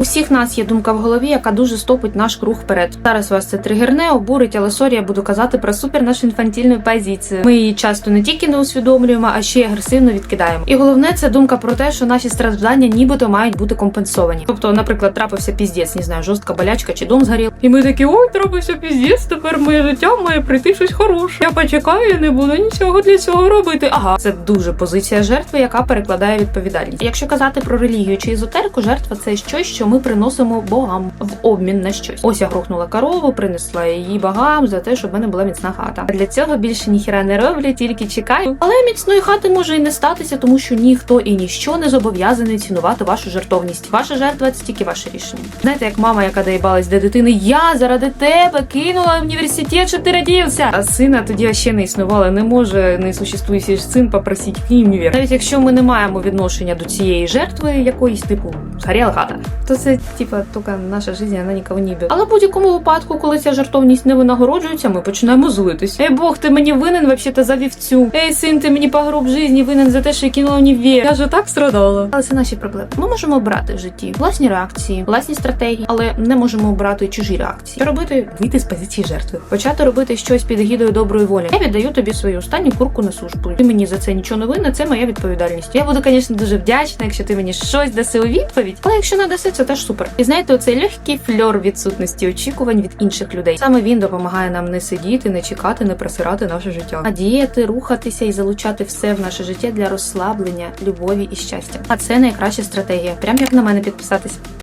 У всіх нас є думка в голові, яка дуже стопить наш круг вперед. Зараз вас це тригерне, обурить, але сорі, я буду казати про супер нашу інфантільну позицію. Ми її часто не тільки не усвідомлюємо, а ще й агресивно відкидаємо. І головне, це думка про те, що наші страждання нібито мають бути компенсовані. Тобто, наприклад, трапився піздець, не знаю, жорстка болячка чи дом згорів. І ми такі, ой, трапився піздець, тепер моє життя має прийти щось хороше. Я почекаю, не буду нічого для цього робити. Ага, це дуже позиція жертви, яка перекладає відповідальність. Якщо казати про релігію чи езотерику, жертва це щось, що ми приносимо богам в обмін на щось. Ось я грохнула корову, принесла її богам за те, щоб в мене була міцна хата. Для цього більше ніхіра не роблю, тільки чекаю. Але міцної хати може і не статися, тому що ніхто і ніщо не зобов'язаний цінувати вашу жертовність. Ваша жертва це тільки ваше рішення. Знаєте, як мама, яка доїбалась до дитини, я заради тебе кинула університет, щоб ти родився. А сина тоді ще не існувало. Не може не существуючий син попросити в універ. Навіть якщо ми не маємо відношення до цієї жертви, якоїсь типу згоріла хата, то це типа тільки наша життя, вона нікого не б'є. Але в будь-якому випадку, коли ця жертовність не винагороджується, ми починаємо злитись. Ей Бог, ти мені винен вообще-то за вівцю. Ей, син, ти мені по гроб житті винен за те, що я кинула універ. Я ж так страдала. Але це наші проблеми. Ми можемо обрати в житті власні реакції, власні стратегії, але не можемо обрати чужі реакції. Що робити? Вийти з позиції жертви, почати робити щось під гідою доброї волі. Я віддаю тобі свою останню курку на службу. Ти мені за це нічого не винна, це моя відповідальність. Я буду, звісно, дуже вдячна, якщо ти мені щось даси у відповідь. Але якщо не даси, це теж супер. І знаєте, оцей легкий фльор відсутності очікувань від інших людей. Саме він допомагає нам не сидіти, не чекати, не просирати наше життя, а діяти, рухатися і залучати все в наше життя для розслаблення, любові і щастя. А це найкраща стратегія. Прям як на мене підписатись.